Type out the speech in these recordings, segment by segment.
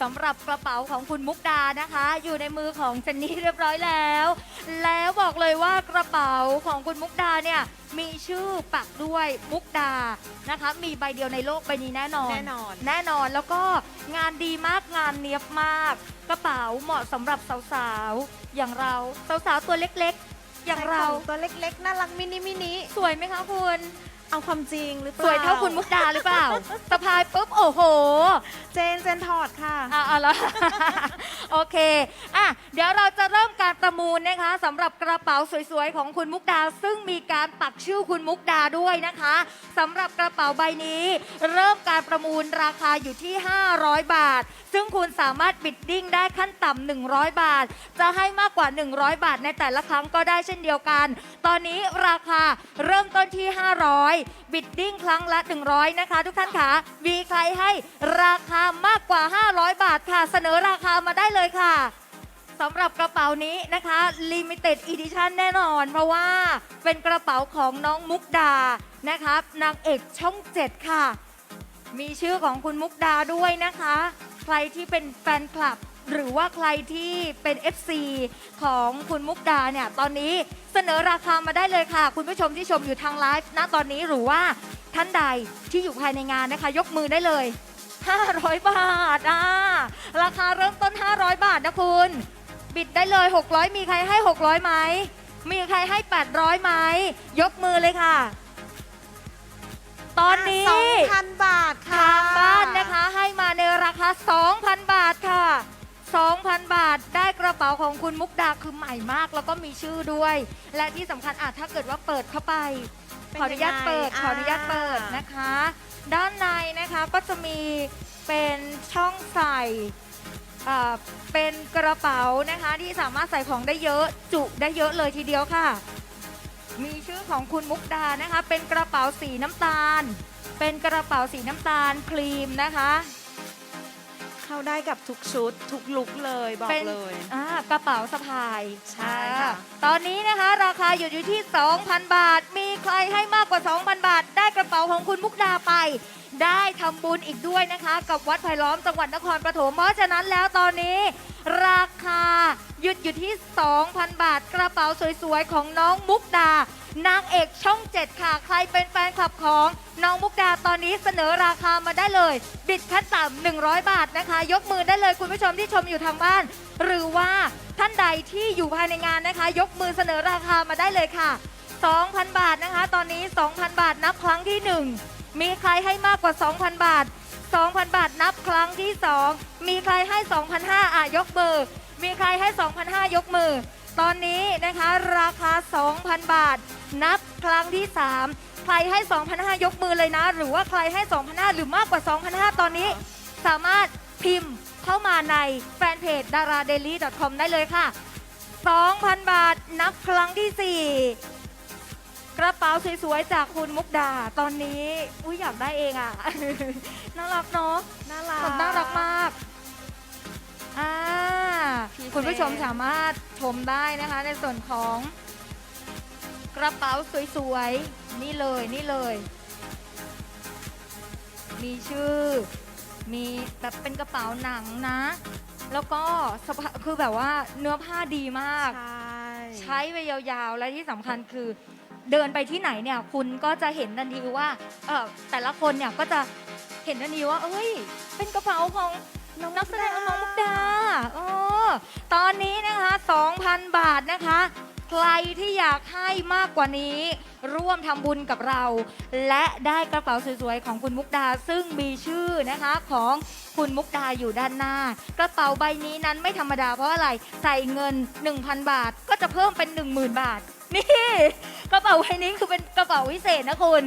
สำหรับกระเป๋าของคุณมุกดานะคะ อยู่ในมือของเจนนี่เรียบร้อยแล้ว แล้วบอกเลยว่ากระเป๋าของคุณมุกดาเนี่ยมีชื่อปักด้วยมุกดานะคะ มีใบเดียวในโลกใบนี้แน่นอน แน่นอน แน่นอนแล้วก็งานดีมากงานเนียบมาก กระเป๋าเหมาะสำหรับสาวๆอย่างเราสาวๆตัวเล็กๆ อย่างเรา ใส่ขตัวเล็กๆ น่ารักมินิมินิ สวยไหมคะคุณ เอาความจริงหรือเปล่าสวยเท่าคุณมุกดาหรือเปล่าสะพายปุ๊บ โอ้โห เจนเจนถอดค่ะ อะเอาละโอเค อะ เดี๋ยวเราจะเริ่มการประมูลนะคะสำหรับกระเป๋าสวยๆ ของคุณมุกดา ซึ่งมีการปักชื่อคุณมุกดาด้วยนะคะสำหรับกระเป๋าใบนี้ เริ่มการประมูลราคาอยู่ที่ 500 บาท ซึ่งคุณสามารถบิดดิ้งได้ขั้นต่ำ100 บาท จะให้มากกว่า 100 บาทในแต่ละครั้งก็ได้เช่นเดียวกัน ตอนนี้ราคาเริ่มต้นที่ 500บิดดิ้งครั้งละ 100 นะคะ ทุกท่านคะมีใครให้ราคามากกว่า 500 บาทค่ะ เสนอราคามาได้เลยค่ะสำหรับกระเป๋านี้นะคะ Limited Edition แน่นอน เพราะว่าเป็นกระเป๋าของน้องมุกดานะครับนางเอกช่อง 7 ค่ะ มีชื่อของคุณมุกดาด้วยนะคะ ใครที่เป็นแฟนคลับ หรือว่าใครที่เป็น FC ของคุณมุกดาเนี่ย ตอนนี้เสนอราคามาได้เลยค่ะ คุณผู้ชมที่ชมอยู่ทางไลฟ์ณตอนนี้หรือว่าท่านใดที่อยู่ภายในงานนะคะ ยกมือได้เลย 500 บาทอ่าราคาเริ่มต้น 500 บาทนะคุณ บิดได้เลย 600 มีใครให้ 600ไหมมีใครให้ 800ไหมยกมือเลยค่ะ ตอนนี้ 2,000 บาทค่ะ ทางบ้านนะคะให้มาในราคา 2,000 บาทค่ะ 2,000 บาท ได้กระเป๋าของคุณมุกดาคือใหม่มาก แล้วก็มีชื่อด้วย และที่สำคัญอาจถ้าเกิดว่าเปิดเข้าไปเป็นขออนุญาตเปิดยังไงขออนุญาตเปิดอ่านนะคะ ด้านในนะคะก็จะมีเป็นช่องใส่อ่าเป็นกระเป๋านะคะที่สามารถใส่ของได้เยอะจุได้เยอะเลยทีเดียวค่ะ มีชื่อของคุณมุกดานะคะ เป็นกระเป๋าสีน้ำตาล เป็นกระเป๋าสีน้ำตาลครีมนะคะ เข้าได้กับทุกชุด ทุกลุกเลยบอกเป็นเลย อ่ากระเป๋าสะพายใช่ค่ะ อ่าตอนนี้นะคะราคาอยู่อยู่ที่ 2,000 บาท มีใครให้มากกว่า 2,000 บาท ได้กระเป๋าของคุณมุกดาไป ได้ทำบุญอีกด้วยนะคะ กับวัดไผ่ล้อมจังหวัดนครปฐมเพราะฉะนั้นแล้วตอนนี้ราคาหยุดอยู่ที่ 2,000 บาทกระเป๋าสวยๆ ของน้องมุกดา นางเอกช่อง 7 ค่ะ ใครเป็นแฟนคลับของน้องมุกดาตอนนี้เสนอราคามาได้เลย บิดขั้นต่ำ100 บาทนะคะ ยกมือได้เลยคุณผู้ชมที่ชมอยู่ทางบ้าน หรือว่าท่านใดที่อยู่ภายในงานนะคะ ยกมือเสนอราคามาได้เลยค่ะ 2,000 บาทนะคะ ตอนนี้ 2,000 บาทนับครั้งที่ 1 มีใครให้มากกว่า 2,000 บาท 2,000 บาทนับครั้งที่ 2 มีใครให้ 2,500อะยกมือ มีใครให้ 2,500 ยกมือ ตอนนี้นะคะราคา 2,000 บาท นับครั้งที่ 3 ใครให้ 2,500 ยกมือเลยนะ หรือว่าใครให้ 2,500 หรือมากกว่า 2,500 ตอนนี้ สามารถพิมพ์เข้ามาในแฟนเพจ d a r a d a i l y c o m ได้เลยค่ะ 2,000 บาทนับครั้งที่ 4 กระเป๋าสวยๆจากคุณมุกดา ตอนนี้อุ้ยอยากได้เองอะ น่ารักเนาะน่ารัก แบบน่ารักมากอ่าพิเศษ คุณผู้ชมสามารถชมได้นะคะ ในส่วนของกระเป๋าสวยๆ นี่เลยนี่เลย มีชื่อ มีแบบเป็นกระเป๋าหนังนะ แล้วก็สภาคือแบบว่าเนื้อผ้าดีมาก ใช่ ใช้ไปยาวๆ และที่สำคัญคือ เดินไปที่ไหนเนี่ยคุณก็จะเห็นทันทีว่าเออแต่ละคนเนี่ยก็จะเห็นทันทีว่า เอ้ย เป็นกระเป๋าของนักแสดงน้องมุกดาเออตอนนี้นะคะ 2,000 บาทนะคะ ใครที่อยากให้มากกว่านี้ ร่วมทำบุญกับเรา และได้กระเป๋าสวยๆของคุณมุกดาซึ่งมีชื่อนะคะของคุณมุกดาอยู่ด้านหน้า กระเป๋าใบนี้นั้นไม่ธรรมดาเพราะอะไรใส่เงิน 1,000 บาทก็จะเพิ่มเป็น 10,000 บาท นี่ ป๋าใบนี้คือเป็นกระเป๋าวิเศษนะคุณ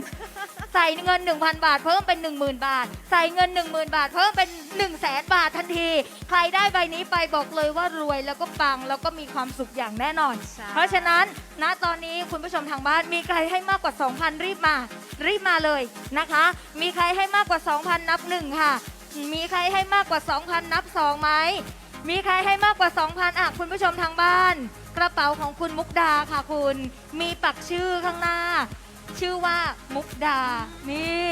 ใส่เงิน 1,000 บาท เพิ่มเป็น 10,000 บาท ใส่เงิน 10,000 บาท เพิ่มเป็น 1 0 0 0 0แบาททันที ใครได้ใบนี้ไปบอกเลยว่ารวยแล้วก็ปังแล้วก็มีความสุขอย่างแน่นอน ใช่ เพราะฉะนั้นณตอนนี้คุณผู้ชมทางบ้านมีใครให้มากกว่า 2,000 รีบมา รีบมาเลยนะคะ มีใครให้มากกว่า 2,000 นับหนึ่งค่ะ มีใครให้มากกว่า 2,000 นับสองไหม มีใครให้มากกว่า 2,000อะคุณผู้ชมทางบ้าน กระเป๋าของคุณมุกดาค่ะคุณ มีปักชื่อข้างหน้า ชื่อว่ามุกดา นี่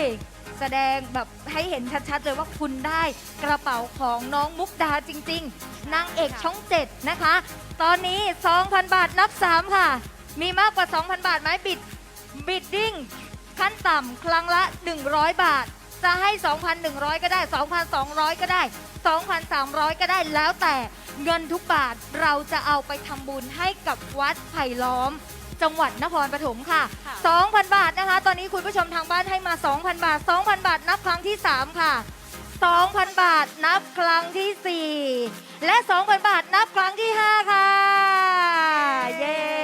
แสดงแบบให้เห็นชัดๆเลยว่าคุณได้กระเป๋าของน้องมุกดาจริง ๆนางเอกช่องเจ็ดนะคะ ตอนนี้ 2,000 บาทนับ 3 ค่ะ มีมากกว่า 2,000 บาทไหมบิดบิดดิ้งขั้นต่ำครั้งละ 100 บาท จะให้ 2,100 ก็ได้ 2,200 ก็ได้ 2,300 ก็ได้แล้วแต่เงินทุกบาทเราจะเอาไปทำบุญให้กับวัดไผ่ล้อม จังหวัดนครปฐมค่ะ ค่ะ 2,000 บาทนะคะ ตอนนี้คุณผู้ชมทางบ้านให้มา 2,000 บาท 2,000 บาทนับครั้งที่ 3 ค่ะ 2,000 บาทนับครั้งทีสี่4 และ 2,000 บาทนับครั้งที่ 5 ค่ะ เย้